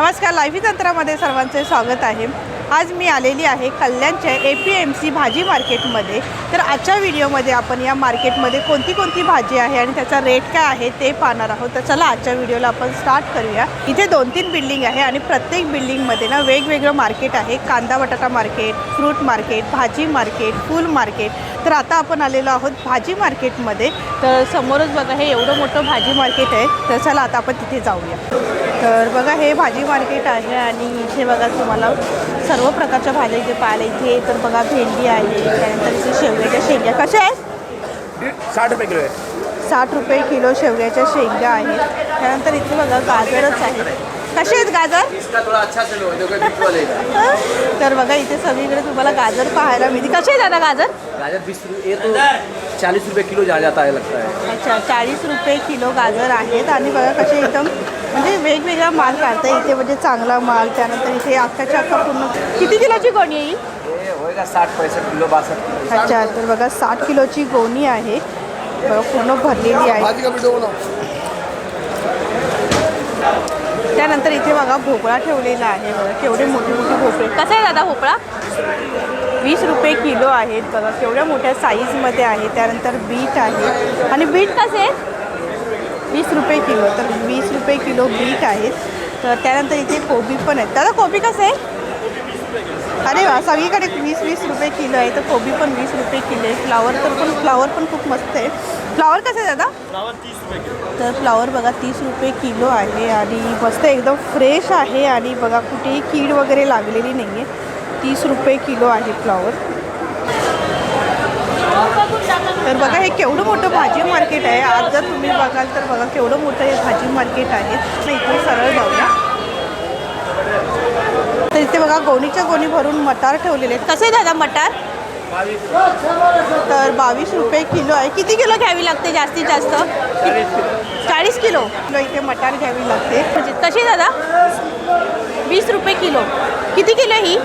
नमस्कार लाईव्ही तंत्रामध्ये सर्वांचे स्वागत आहे. आज मी आलेली आहे कल्याणच्या ए पी एम सी भाजी मार्केटमध्ये. तर आजच्या व्हिडिओमध्ये आपण या मार्केटमध्ये कोणती कोणती भाजी आहे आणि त्याचा रेट काय आहे ते पाहणार आहोत. तर चला आजच्या व्हिडिओला आपण स्टार्ट करूया. इथे दोन तीन बिल्डिंग आहे आणि प्रत्येक बिल्डिंगमध्ये ना वेगवेगळं मार्केट आहे. कांदा बटाटा मार्केट फ्रूट मार्केट भाजी मार्केट फूल मार्केट. तर आता आपण आलेलो आहोत भाजी मार्केटमध्ये. तर समोरच बघा हे एवढं मोठं भाजी मार्केट आहे. तर चला आता आपण तिथे जाऊया. तर बघा हे भाजी मार्केट आहे आणि इथे बघा तुम्हाला सर्व प्रकारच्या भाज्या इथे पाहायला इथे. तर बघा भेंडी आहे त्यानंतर इथे शेवग्याच्या शेंग्या कशा आहेत? साठ रुपये किलो आहे. साठ रुपये किलो शेवग्याच्या शेंग्या आहेत. त्यानंतर इथे बघा गाजरच आहे कसे आहेत गाजर? तर बघा इथे सगळीकडे तुम्हाला गाजर पाहायला मिळते कसे आहेत दादा गाजर? गाजर बीस रुपये किलो जाता है लगता है अच्छा चाळीस रुपये किलो गाजर आहेत. आणि बघा कसे एकदम म्हणजे वेगवेगळा माल काढता इथे म्हणजे चांगला माल त्यानंतर इथे अख्खाच्या अख्खा पूर्ण किती किलोची कोणी येईल साठ पैंसठ किलो बासठ अच्छा तर बघा साठ किलोची गोणी आहे. बघा पूर्ण भरलेली आहे. त्यानंतर इथे बघा भोपळा ठेवलेला आहे. बघा केवढे मोठे मोठे भोपळे. कसा आहे दादा भोपळा? वीस रुपये किलो आहेत. बघा केवढ्या मोठ्या साईजमध्ये आहे. त्यानंतर बीट आहे. आणि बीट कसे? आहेत वीस रुपये किलो तर वीस रुपये किलो बीट आहेत. तर त्यानंतर इथे कोबी पण आहेत. दादा कोबी कसं आहे? अरे वा सगळीकडे वीस वीस रुपये किलो आहे. तर कोबी पण वीस रुपये किलो आहे. फ्लावर तर पण फ्लावर पण खूप मस्त आहे. फ्लावर कसं आहे दादा? तर फ्लावर बघा तीस रुपये किलो आहे आणि मस्त एकदम फ्रेश आहे आणि बघा कुठेही कीड वगैरे लागलेली नाही आहे तीस रुपये किलो आहे फ्लावर. तर बघा हे केवढं मोठं भाजी मार्केट आहे. आज जर तुम्ही बघाल तर बघा केवढं मोठं हे भाजी मार्केट आहे. तर इथे सरळ जाऊया तर इथे बघा गोणीच्या गोणी भरून मटार ठेवलेले आहेत. कसे दादा मटार? तर बावीस रुपये किलो आहे. किती किलो घ्यावी लागते जास्तीत जास्त? चाळीस किलो. किलो इथे मटार घ्यावी लागते. म्हणजे कशी दादा? वीस रुपये किलो. किती किलो ही?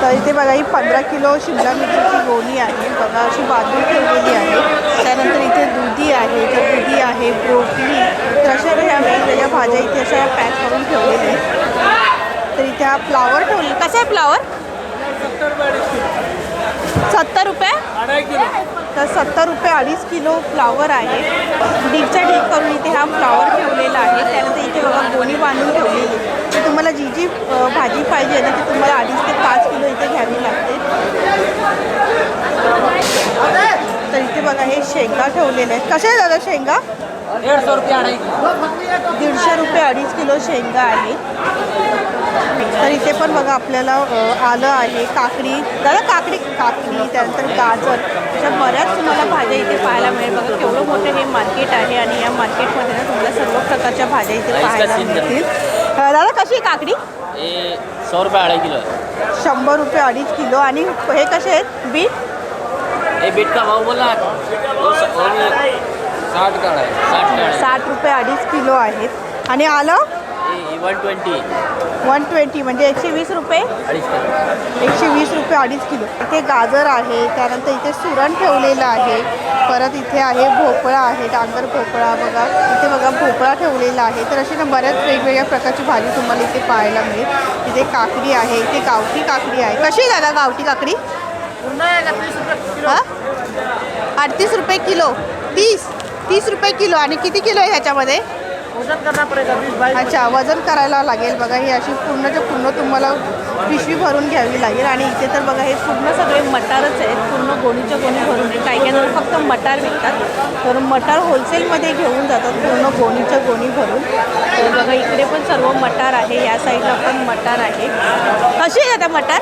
तर इथे बघा ही पंधरा किलो शिमला मिरचीची गोणी आहे. बघा अशी बाजू ठेवलेली आहे. त्यानंतर इथे दुधी आहे. तर दुधी आहे ब्रोकली तर अशा ह्या वेगवेगळ्या भाज्या इथे अशा पॅक करून ठेवलेल्या आहेत. तर इथे हा फ्लावर ठेवले कसा आहे फ्लावर सत्तर रुपये. तर सत्तर रुपये अडीच किलो फ्लावर आहे. ढीकच्या ढीक करून इथे हा फ्लावर ठेवलेला आहे. त्यानंतर इथे बघा गोणी बांधून ठेवलेली तुम्हाला जी जी भाजी पाहिजे ना ती तुम्हाला अडीच ते पाच किलो इथे घ्यावी लागते. तर इथे बघा हे शेंगा ठेवलेले आहेत. कसे आहे दादा शेंगा? सौ रुपया अढ़ाई दीडशे रुपये अडीच किलो शेंगा आहे तर इथे पण बघा आपल्याला आलं आहे काकडी. दादा काकडी काकडी त्यानंतर गाजर. अशा बऱ्याच तुम्हाला भाज्या इथे पाहायला मिळेल. बघा केवढं मोठं हे मार्केट आहे आणि या मार्केटमध्ये ना तुम्हाला सर्व प्रकारच्या भाज्या इथे पाहायला मिळतील. अ, दादा कशी आहे काकडी? सौ रुपये अढ़ाई किलो है शंभर रुपये अडीच किलो. आणि हे कसे आहेत? बीट? ये बीट का भाव बोला साठ का है साठ है रुपये अडीच किलो आहेत. आणि आलं? वन ट्वेंटी वन ट्वेंटी म्हणजे एकशे वीस रुपये. एकशे वीस रुपये अडीच किलो. इथे गाजर आहे त्यानंतर इथे सुरण ठेवलेलं आहे. परत इथे आहे भोपळा आहे डांगर भोपळा बघा. इथे बघा भोपळा ठेवलेला आहे. तर अशी ना बऱ्याच वेगवेगळ्या प्रकारची भाजी तुम्हाला इथे पाहायला मिळेल. इथे काकडी आहे इथे गावठी काकडी आहे. कशी दादा गावठी काकडी? हां? अडतीस रुपये किलो. तीस. तीस रुपये किलो. आणि किती किलो आहे ह्याच्यामध्ये? अच्छा वजन करायला लागेल बघा ही अशी पूर्णच्या पूर्ण तुम्हाला पिशवी भरून घ्यावी लागेल. आणि इथे तर बघा हे पूर्ण सगळे मटारच आहेत. पूर्ण गोणीच्या गोणी भरून काही काही जण फक्त मटार विकतात. तर मटार होलसेलमध्ये घेऊन जातात पूर्ण गोणीच्या गोणी भरून. तर बघा इकडे पण सर्व मटार आहे. या साईडला पण मटार आहे. कशी आहे आता मटार?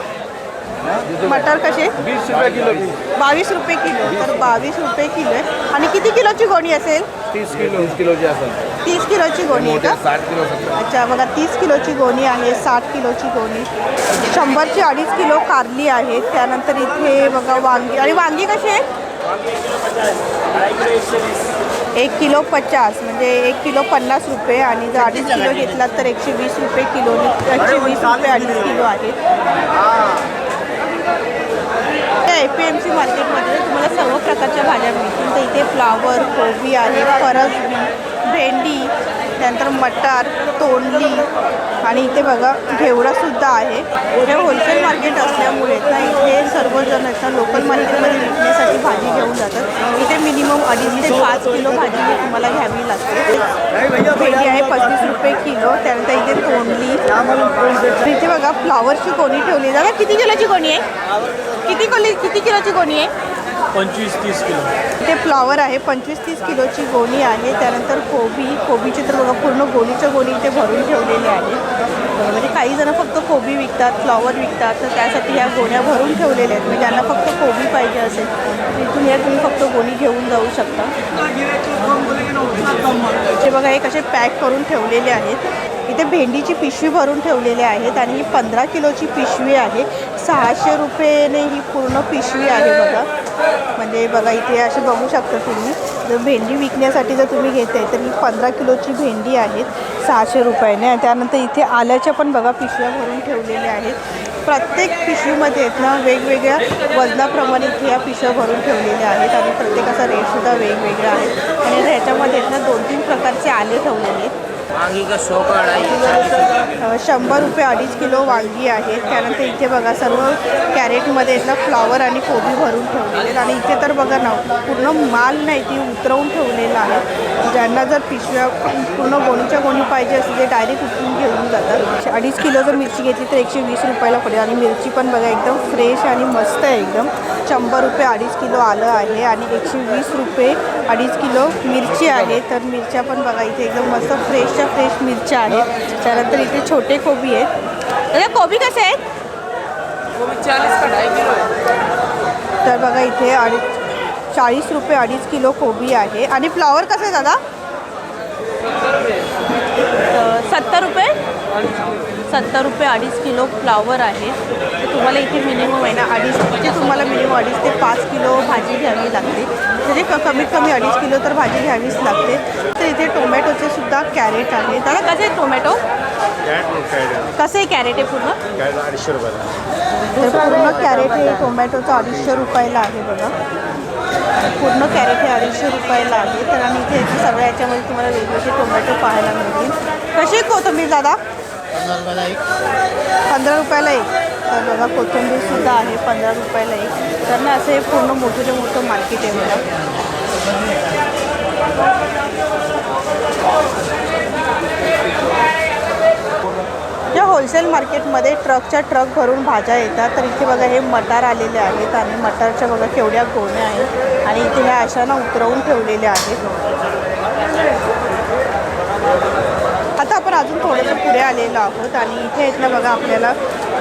मटार कसे? बीस रुपये किलो बावीस रुपये किलो. तर बावीस रुपये किलो आहे. आणि किती किलोची गोणी असेल? तीस किलो तीस किलो जी असेल. तीस किलोची गोणी आहे का? साठ किलो अच्छा बघा तीस किलोची गोणी आहे साठ किलोची गोणी. शंभरची अडीच किलो कारली आहे. त्यानंतर इथे बघा वांगी. आणि वांगी कशी आहे? एक किलो पचास म्हणजे एक किलो पन्नास रुपये. आणि जर अडीच किलो घेतलात तर एकशे वीस रुपये किलो एकशे वीस रुपये अडीच किलो आहे ए पी एम सी मार्केटमध्ये तुम्हाला सर्व प्रकारच्या भाज्या मिळतील तर इथे फ्लावर कोबी आहे फरसबी भेंडी त्यानंतर मटार तोंडली आणि इथे बघा घेवडासुद्धा आहे. हे होलसेल मार्केट असल्यामुळे ना इथे सर्वजण आहेत ना लोकल मार्केटमध्ये विकण्यासाठी भाजी घेऊन जातात. इथे मिनिमम अडीच ते पाच किलो भाजी तुम्हाला घ्यावी लागते. भेंडी आहे पस्तीस रुपये किलो त्यानंतर इथे तोंडली. इथे बघा फ्लावरची कोणी ठेवली दादा किती किलोची कोणी आहे? किती कोली किती किलोची कोणी आहे? पंचवीस तीस किलो. ते फ्लॉवर आहे पंचवीस तीस किलोची गोणी आहे त्यानंतर कोबी कोबीची तर बघा पूर्ण गोणीच्या गोणी इथे भरून ठेवलेली आहे म्हणजे काही जण फक्त कोबी विकतात फ्लॉवर विकतात तर त्यासाठी ह्या गोण्या भरून ठेवलेल्या आहेत. म्हणजे ज्यांना फक्त कोबी पाहिजे असेल तिथून या तुम्ही फक्त गोणी घेऊन जाऊ शकता. ते बघा हे कसे पॅक करून ठेवलेले आहेत. इथे भेंडीची पिशवी भरून ठेवलेले आहेत आणि ही पंधरा किलोची पिशवी आहे. सहाशे रुपयेने ही पूर्ण पिशवी आहे बघा. म्हणजे बघा इथे असे बघू शकता तुम्ही. जर भेंडी विकण्यासाठी जर तुम्ही घेत आहे तर ही पंधरा किलोची भेंडी आहेत सहाशे रुपयाने. आणि त्यानंतर इथे आल्याच्या पण बघा पिशव्या भरून ठेवलेल्या आहेत. प्रत्येक पिशवीमध्ये आहेत ना वेगवेगळ्या वजनाप्रमाणे इथे या पिशव्या भरून ठेवलेल्या आहेत. आणि प्रत्येकाचा रेटसुद्धा वेगवेगळा आहे. आणि ह्याच्यामध्ये आहेत ना दोन तीन प्रकारचे आले ठेवलेले आहेत. वांगी का सौ का अढ़ाई शंभर रुपये अडीच किलो वांगी आहेत त्यानंतर इथे बघा सर्व कॅरेटमध्ये आहेत ना फ्लॉवर आणि कोबी भरून ठेवलेले आहेत. आणि इथे तर बघा ना पूर्ण माल नाही ती उतरवून ठेवलेला आहे. ज्यांना जर पिशव्या पूर्ण गोणीच्या गोणी पाहिजे असेल ते डायरेक्ट उतरून घेऊन जातात. अडीच किलो जर मिरची घेतली तर एकशे वीस रुपयाला पडेल. आणि मिरची पण बघा एकदम फ्रेश आणि मस्त आहे एकदम. शंभर रुपये अडीच किलो आलं आहे. आणि एकशे वीस रुपये अडीच किलो मिरची आहे. तर मिरच्या पण बघा इथे एकदम मस्त फ्रेशच्या फ्रेश मिरच्या आहेत. त्यानंतर इथे छोटे कोबी आहेत. दादा कोबी कसे आहेत? तर बघा इथे अडीच चाळीस रुपये अडीच किलो कोबी आहे. आणि फ्लावर कसे आहे दादा? सत्तर रुपये. सत्तर रुपये अडीच किलो फ्लावर आहे. तर तुम्हाला इथे मिनिमम आहे ना अडीच इथे तुम्हाला मिनिमम अडीच ते पाच किलो भाजी घ्यावी लागते. म्हणजे क कमीत कमी अडीच किलो तर भाजी घ्यावीच लागते. तर इथे टोमॅटोचे सुद्धा कॅरेट आहे दादा कसे आहे टोमॅटो? कसे आहे कॅरेट आहे पूर्ण? अडीचशे रुपयाला तर पूर्ण कॅरेट हे टोमॅटोचं अडीचशे रुपयाला आहे बघा. पूर्ण कॅरेट हे अडीचशे रुपयाला आहे. तर आणि इथे सगळ्या याच्यामध्ये तुम्हाला वेगवेगळे टोमॅटो पाहायला मिळतील. कशी कोथिंबीर दादा? पंधरा रुपयाला एक. तर बघा कोथिंबीरसुद्धा आहे पंधरा रुपयाला एक. तर ना असं हे पूर्ण मोठं मोठं मार्केट आहे बघा. या होलसेल मार्केटमध्ये ट्रकच्या ट्रक भरून भाज्या येतात. तर इथे बघा हे मटार आलेले आहेत. आणि मटारच्या बघा केवढ्या गोण्या आहेत. आणि इथे ह्या अशा ना उतरवून ठेवलेल्या आहेत आता आपण अजून थोडंसं पुढे आलेलो आहोत आणि इथे आहेत ना बघा आपल्याला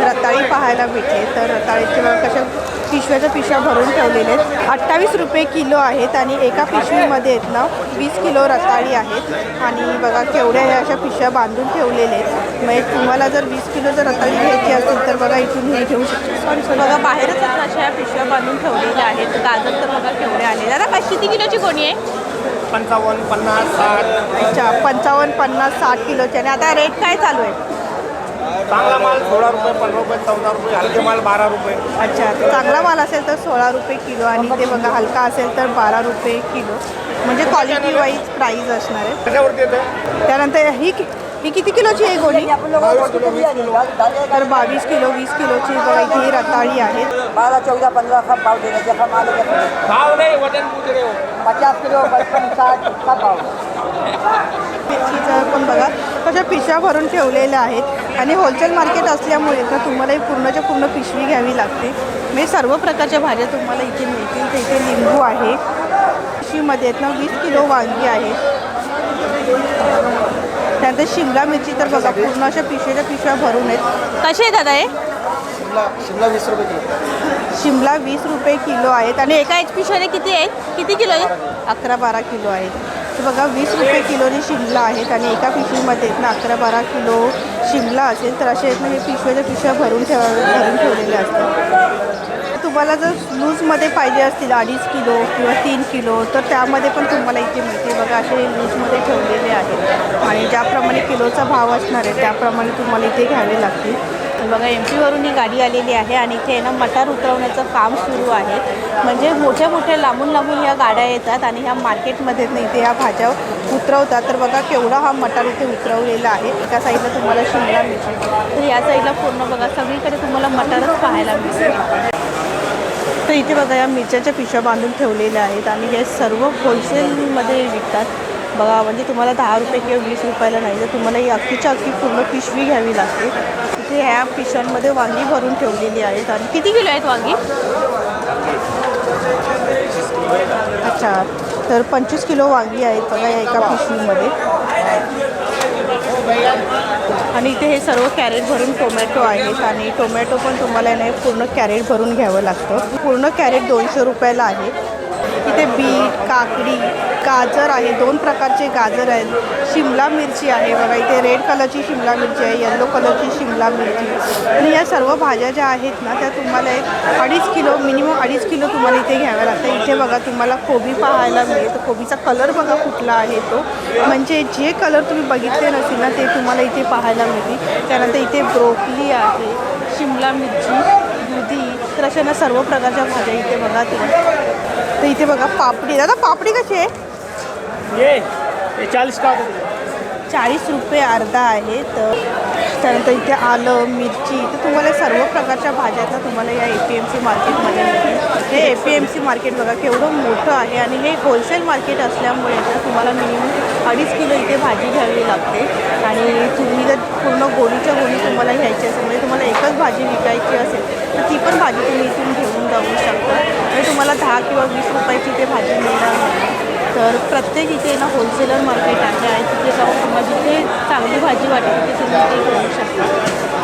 रताळी पाहायला मिळते तर रताळीचे बघा कशा पिशव्याच्या पिशव्या भरून ठेवलेले आहेत. अठ्ठावीस रुपये किलो आहेत आणि एका पिशवीमध्ये आहेत ना वीस किलो रताळी आहेत. आणि बघा केवढ्या ह्या अशा पिशव्या बांधून ठेवलेल्या आहेत. म्हणजे तुम्हाला जर वीस किलो जर रताळी घ्यायची असेल तर बघा इथून हे घेऊ शकतो. पण बघा बाहेरच अशा ह्या पिशव्या बांधून ठेवलेल्या आहेत. गाजर तर बघा केवढे आले दादा कशी किती किलोची कोणी आहे? पंचावन्न पन्नास साठ. अच्छा पंचावन्न पन्नास साठ किलोचे. आणि आता रेट काय चालू आहे? चांगला माल सोळा रुपये पंधरा रुपये चौदा रुपये हलके माल बारा रुपये. अच्छा तर चांगला माल असेल तर सोळा रुपये किलो आणि ते बघा हलका असेल तर बारा रुपये किलो. म्हणजे क्वालिटी वाईज प्राईज असणार आहे. कशावरती येतं त्यानंतर ही कि- ही किती किलोची आहे गोणी बावीस किलो वीस किलो. तर बावीस किलो वीस किलोची बघा इथे ही रताळी आहेत बारह चौदह पंद्रह सब भाव जैसा माल भाव नाही वजन हो पचास किलो पचपन साठ सब भाव. मिरचीचं पण बघा कशा पिशव्या भरून ठेवलेल्या आहेत. आणि होलसेल मार्केट असल्यामुळे ना तुम्हाला ही पूर्णच्या पूर्ण पिशवी घ्यावी लागते. म्हणजे सर्व प्रकारच्या भाज्या तुम्हाला इथे मिळतील. तर इथे लिंबू आहे. पिशवीमध्ये आहेत ना वीस किलो वांगी आहेत त्यानंतर शिमला मिरची तर बघा पूर्ण अशा पिशव्याच्या पिशव्या भरून आहेत. कसे आहे दादा हे? शिमला शिमला वीस रुपये किलो. शिमला वीस रुपये किलो आहेत. आणि एका एच पिशव्याने किती आहेत? किती किलो आहेत? अकरा बारा किलो आहेत. तर बघा वीस रुपये किलोने शिमला आहेत आणि एका पिशवीमध्ये आहेत ना अकरा बारा किलो शिमला असेल तर असे आहेत ना हे पिशव्याच्या पिशव्या भरून ठेवा भरून ठेवलेल्या असतात. तुम्हाला जर लूजमध्ये पाहिजे असतील अडीच किलो किंवा तीन किलो तर त्यामध्ये पण तुम्हाला इथे मिळते बघा असे लूजमध्ये ठेवलेले आहेत. आणि ज्याप्रमाणे किलोचा भाव असणार आहे त्याप्रमाणे तुम्हाला इथे घ्यावे लागतील. बघा एम पीवरून ही गाडी आलेली आहे आणि इथे ना मटार उतरवण्याचं काम सुरू आहे. म्हणजे मोठ्या मोठ्या लांबून लांबून ह्या गाड्या येतात आणि ह्या मार्केटमध्ये इथे ह्या भाज्या उतरवतात. तर बघा केवढा हा मटार इथे उतरवलेला आहे. एका साईडला तुम्हाला शिमला मिरची तर या साईडला पूर्ण बघा सगळीकडे तुम्हाला मटारच पाहायला मिळते तर इथे बघा या मिरच्याच्या पिशव्या बांधून ठेवलेल्या आहेत आणि हे सर्व होलसेलमध्ये विकतात. बघा म्हणजे तुम्हाला दहा रुपये किंवा वीस रुपयाला नाही तर तुम्हाला ही अख्खीच्या अख्खी पूर्ण पिशवी घ्यावी लागते. तिथे ह्या पिशव्यांमध्ये वांगी भरून ठेवलेली आहेत. आणि किती किलो आहेत वांगी? अच्छा तर पंचवीस किलो वांगी आहेत बघा या एका पिशवीमध्ये. आणि इथे हे सर्व कॅरेट भरून टोमॅटो आहेत. आणि टोमॅटो पण तुम्हाला नाही पूर्ण कॅरेट भरून घ्यावं लागतं. पूर्ण कॅरेट दोनशे रुपयाला आहे. इथे बीट काकडी गाजर आहे. दोन प्रकारचे गाजर आहेत. शिमला मिरची आहे. बघा इथे रेड कलरची शिमला मिरची आहे येल्लो कलरची शिमला मिरची आणि या सर्व भाज्या ज्या आहेत ना त्या तुम्हाला एक अडीच किलो मिनिमम अडीच किलो तुम्हाला इथे घ्याव्या लागतं इथे बघा तुम्हाला कोबी पाहायला मिळेल. तर कोबीचा कलर बघा कुठला आहे तो. म्हणजे जे कलर तुम्ही बघितले नसेल ना ते तुम्हाला इथे पाहायला मिळतील. त्यानंतर इथे ब्रोकली आहे शिमला मिरची दुधी तर अशा ना सर्व प्रकारच्या भाज्या इथे बघा तुम्ही. इथे बघा पापडी. दादा पापडी कशी आहे? चालीस का चाळीस रुपये अर्धा आहे तर त्यानंतर इथे आलं मिरची. तर तुम्हाला सर्व प्रकारच्या भाज्या ना तुम्हाला या ए पी एम सी मार्केटमध्ये मिळतील. हे A P M C market बघा केवढं मोठं आहे. आणि हे होलसेल मार्केट असल्यामुळे ना तुम्हाला मिनिमम अडीच किलो इथे भाजी घ्यावी लागते. आणि तुम्ही जर पूर्ण गोळीच्या गोळी तुम्हाला घ्यायची असेल म्हणजे तुम्हाला एकच भाजी विकायची असेल तर ती पण भाजी तुम्ही इथून घेऊन जाऊ शकता. म्हणजे तुम्हाला दहा किंवा वीस रुपयाची ते भाजी मिळणार नाही. तर प्रत्येक इथे ना होलसेलर मार्केट आहे आणि तिथे जाऊन तुम्हाला जिथे चांगली भाजी वाटेल तिथे तुम्ही ते घेऊ शकता.